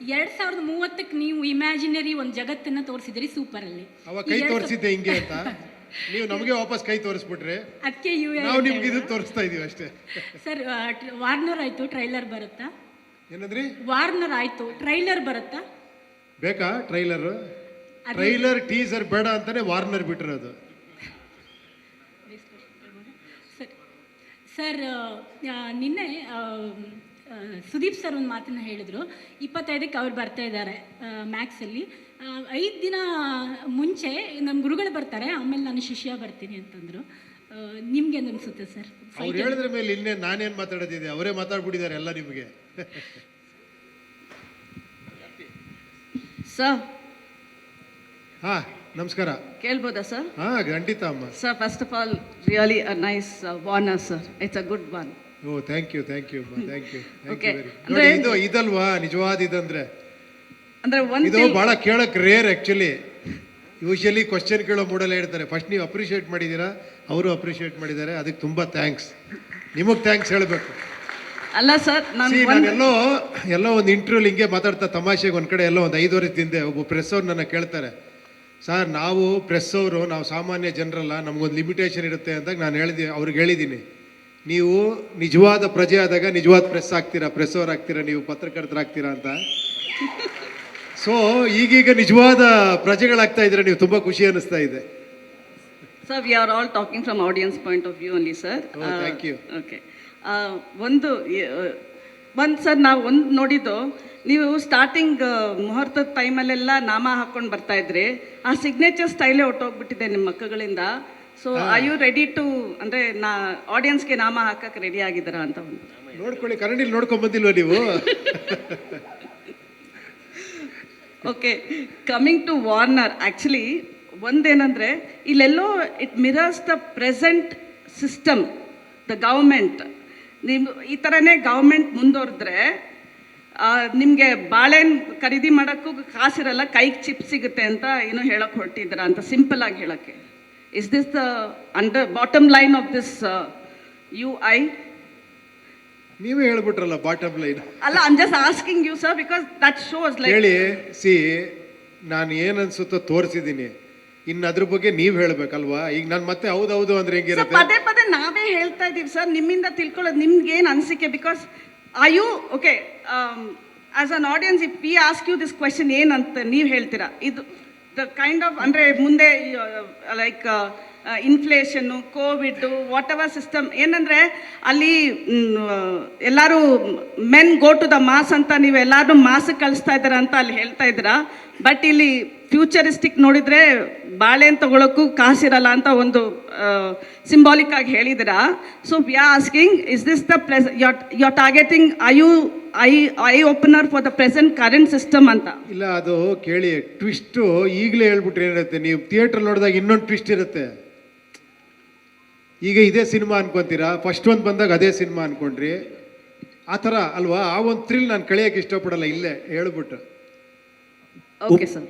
ಎರಡ್ ಸಾವಿರದ ಮೂವತ್ತಕ್ಕೆ ನೀವು ಇಮ್ಯಾಜಿನರಿ ಒಂದು ಜಗತ್ತನ್ನ ತೋರಿಸಿದ್ರಿ ಸೂಪರ್ ಅಲ್ಲಿ. ಅವ ಕೈ ತೋರಿಸಿದ್ದೆ ಹಿಂಗೆ ಅಂತ. ನೀವು ನಮಗೆ ವಾಪಸ್ ಕೈ ತೋರಿಸ್ಬಿಟ್ರೆ ಅದಕ್ಕೆ ಯು ನಾವು ನಿಮ್ಗೆ ಇದು ತೋರಿಸ್ತಾ ಇದೀವಿ ಅಷ್ಟೇ. ಸರ್ ವಾರ್ನರ್ ಆಯ್ತು ಟ್ರೈಲರ್ ಬರುತ್ತಾ? ಏನಂದ್ರಿ? ವಾರ್ನರ್ ಆಯ್ತು ಟ್ರೈಲರ್ ಬರುತ್ತಾ? ಬೇಕಾ ಟ್ರೈಲರ್ ಟ್ರೈಲರ್ ಟೀಸರ್ ಬೇಡ ಅಂತಾನೆ ವಾರ್ನರ್ ಬಿಟ್ಟಿರೋದು. ಸರ್ ಸರ್ ನಿನ್ನೆ ಸುದೀಪ್ ಸರ್ ಒಂದು ಮಾತನ್ನು ಹೇಳಿದರು. ಇಪ್ಪತ್ತೈದಕ್ಕೆ ಅವ್ರು ಬರ್ತಾ ಇದ್ದಾರೆ ಮ್ಯಾಕ್ಸಲ್ಲಿ ಐದು ದಿನ ಮುಂಚೆ ನಮ್ಮ ಗುರುಗಳು ಬರ್ತಾರೆ ಆಮೇಲೆ ನಾನು ಶಿಷ್ಯ ಬರ್ತೀನಿ ಅಂತಂದರು. ನಿಮ್ಗೆ ಅನಿಸುತ್ತೆ ಸರ್? ಅವ್ರು ಹೇಳಿದ್ರ ಮೇಲೆ ಇನ್ನೇ ನಾನೇನು ಮಾತಾಡೋದಿದೆ? ಅವರೇ ಮಾತಾಡ್ಬಿಟ್ಟಿದ್ದಾರೆ ಎಲ್ಲ ನಿಮಗೆ. ಸರ್. ಹಾ ನಮಸ್ಕಾರ. ಕೇಳ್ಬೋದಾ ಸರ್? ಹಾ ಖಂಡಿತ ಅಮ್ಮ. Sir first of all really a nice Warner sir it's a good one oh thank you thank you thank you thank Okay. You ನೋಡಿ ಇದು ಇದಲ್ವಾ? ನಿಜವಾದ ಇದಂದ್ರೆ? ಅಂದ್ರೆ ಒಂದು ಇದು ಬಹಳ ಕೇಳಕ್ ರೇರ್ ಆಕ್ಚುಲಿ ಯೂಶಲಿ ಕ್ವಶನ್ ಕೇಳೋ ಮೂಡಲ್ಲ ಹೇಳ್ತಾರೆ. ಫಸ್ಟ್ ನೀವು ಅಪ್ರಿಷಿಯೇಟ್ ಮಾಡಿದ್ದೀರಾ ಅವರು ಅಪ್ರಿಷಿಯೇಟ್ ಮಾಡಿದ್ದಾರೆ. ಅದಕ್ಕೆ ತುಂಬಾ ಥ್ಯಾಂಕ್ಸ್ ನಿಮಗೆ ಥ್ಯಾಂಕ್ಸ್ ಹೇಳಬೇಕು. ಅಲ್ಲ ಸರ್ ನಾನು ಒಂದು ನಾನೆಲ್ಲೋ ಎಲ್ಲೋ ಒಂದು ಇಂಟರ್ವ್ಯೂಲ್ ಹಿಂಗೆ ಮಾತಾಡ್ತಾ ತಮಾಷೆಗೆ ಒಂದು ಕಡೆ ಎಲ್ಲೋ ಒಂದು ಐದು ವರ್ಷದ ಹಿಂದೆ ಒಬ್ಬ ಪ್ರೆಸ್ ಅವ್ರು ನನ್ನ ಕೇಳ್ತಾರೆ. ಸರ್ ನಾವು ಪ್ರೆಸ್ ಅವರು ನಾವು ಸಾಮಾನ್ಯ ಜನರಲ್ಲ ನಮಗೊಂದು ಲಿಮಿಟೇಷನ್ ಇರುತ್ತೆ ಅಂತ ನಾನು ಹೇಳಿದ್ದೀನಿ ಅವ್ರಿಗೆ ಹೇಳಿದ್ದೀನಿ. ನೀವು ನಿಜವಾದ ಪ್ರಜೆ ಆದಾಗ ನಿಜವಾದ ಪ್ರೆಸ್ ಆಗ್ತೀರಾ ಪ್ರೆಸ್ ಅವ್ರು ಆಗ್ತೀರಾ ನೀವು ಪತ್ರಕರ್ತರಾಗ್ತೀರಾ ಅಂತ? ಸೊ ಈಗೀಗ ನಿಜವಾದ ಪ್ರಜೆಗಳಾಗ್ತಾ ಇದ್ರೆ ನೀವು ತುಂಬಾ ಖುಷಿ ಅನಿಸ್ತಾ ಇದೆ. Sir we are all talking from audience point of view only sir thank you. Okay ಒಂದು ಒಂದು ಸರ್ ನಾವು ಒಂದು ನೋಡಿದ್ದು ನೀವು ಸ್ಟಾರ್ಟಿಂಗ್ ಮುಹೂರ್ತದ ಟೈಮಲ್ಲೆಲ್ಲ ನಾಮ ಹಾಕೊಂಡು ಬರ್ತಾ ಇದ್ರಿ. ಆ ಸಿಗ್ನೇಚರ್ ಸ್ಟೈಲೇ ಹೊಟ್ಟೋಗ್ಬಿಟ್ಟಿದೆ ನಿಮ್ಮ ಮಕ್ಕಳಿಂದ so I you ready to ಅಂದರೆ ನಾ ಆಡಿಯನ್ಸ್ಗೆ ನಾಮ ಹಾಕಕ್ಕೆ ರೆಡಿ ಆಗಿದ್ದೀರಾ ಅಂತ ಒಂದು. ನೋಡ್ಕೊಳ್ಳಿ ಕನ್ನಡಿಲಿ ನೋಡ್ಕೊಂಡ್ ಬಂದಿಲ್ವ ನೀವು? Okay coming to Warner actually ಒಂದೇನಂದರೆ ಇಲ್ಲೆಲ್ಲೋ it mirrors the present system the government ನೀವು ಈ ಥರನೇ ಗೌರ್ಮೆಂಟ್ ಮುಂದುವರೆದ್ರೆ ನಿಮಗೆ ಬಾಳೆಹಣ್ಣು ಖರೀದಿ ಮಾಡೋಕ್ಕೂ ಕಾಸಿರಲ್ಲ ಕೈಗೆ ಚಿಪ್ ಸಿಗುತ್ತೆ ಅಂತ ಏನೋ ಹೇಳಕ್ಕೆ ಹೊರಟಿದ್ದೀರಾ ಅಂತ ಸಿಂಪಲ್ ಆಗಿ ಹೇಳೋಕ್ಕೆ. Is this the under bottom line of this you I ನೀವೇ ಹೇಳ್ಬಿಟ್ರಲ್ಲ ಬಾಟಮ್ ಲೈನ್ ಅಲ್ಲ I just asking you sir because that shows like ಹೇಳಿ ಸಿ ನಾನು ಏನು ಅನ್ಸುತ್ತೋ ತೋರಿಸಿದ್ದೀನಿ. ಇನ್ನು ಅದ್ರ ಬಗ್ಗೆ ನೀವು ಹೇಳ್ಬೇಕಲ್ವಾ? ಈಗ ನಾನು ಮತ್ತೆ ಹೌದು ಹೌದು ಅಂದ್ರೆ ಸರ್ ಹೆಂಗಿರುತ್ತೆ ಪದೇ ಪದೇ ನಾವೇ ಹೇಳ್ತಾ ಇದ್ದೀವಿ ಸರ್ ನಿಮ್ಮಿಂದ ತಿಳ್ಕೊಳ್ಳೋದು ನಿಮ್ಗೆ ಏನು ಅನಿಸಿಕೆ? Because I you okay as an audience if we ask you this question ಏನಂತ ನೀವು ಹೇಳ್ತೀರಾ? ಇದು ದ ಕೈಂಡ್ ಆಫ್ ಅಂದರೆ ಮುಂದೆ like inflation covid whatever system ಏನಂದರೆ ಅಲ್ಲಿ ಎಲ್ಲರೂ men go to the mass ಅಂತ ನೀವು ಎಲ್ಲರೂ ಮಾಸ್ ಕಳಿಸ್ತಾ ಇದ್ದೀರಾ ಅಂತ ಅಲ್ಲಿ ಹೇಳ್ತಾ ಇದ್ದೀರಾ. ಬಟ್ ಇಲ್ಲಿ ಫ್ಯೂಚರಿಸ್ಟಿಕ್ ನೋಡಿದರೆ ಬಾಳೆಹಣ್ಣು ತಗೊಳ್ಳೋಕ್ಕೂ ಕಾಸಿರಲ್ಲ ಅಂತ ಒಂದು ಸಿಂಬಾಲಿಕ್ ಆಗಿ ಹೇಳಿದ್ದೀರಾ so we are asking is this the press you targeting I you I I opener for the present current system ಅಂತ? ಇಲ್ಲ ಅದು ಕೇಳಿ ಟ್ವಿಸ್ಟು ಈಗಲೇ ಹೇಳ್ಬಿಟ್ರೆ ಏನಿರುತ್ತೆ ನೀವು ಥಿಯೇಟ್ರ್ ನೋಡಿದಾಗ ಇನ್ನೊಂದು ಟ್ವಿಸ್ಟ್ ಇರುತ್ತೆ. ಈಗ ಇದೇ ಸಿನಿಮಾ ಅನ್ಕೊಂತೀರಾ? ಫಸ್ಟ್ ಒಂದು ಬಂದಾಗ ಅದೇ ಸಿನಿಮಾ ಅನ್ಕೊಂಡ್ರಿ. ಆ ಥರ ಅಲ್ವಾ? ಆ ಒಂದು ಥ್ರಿಲ್ ನಾನು ಕಳೆಯೋಕ್ಕೆ ಇಷ್ಟಪಡಲ್ಲ ಇಲ್ಲೇ ಹೇಳ್ಬಿಟ್ಟು ಓಕೆ ಸರ್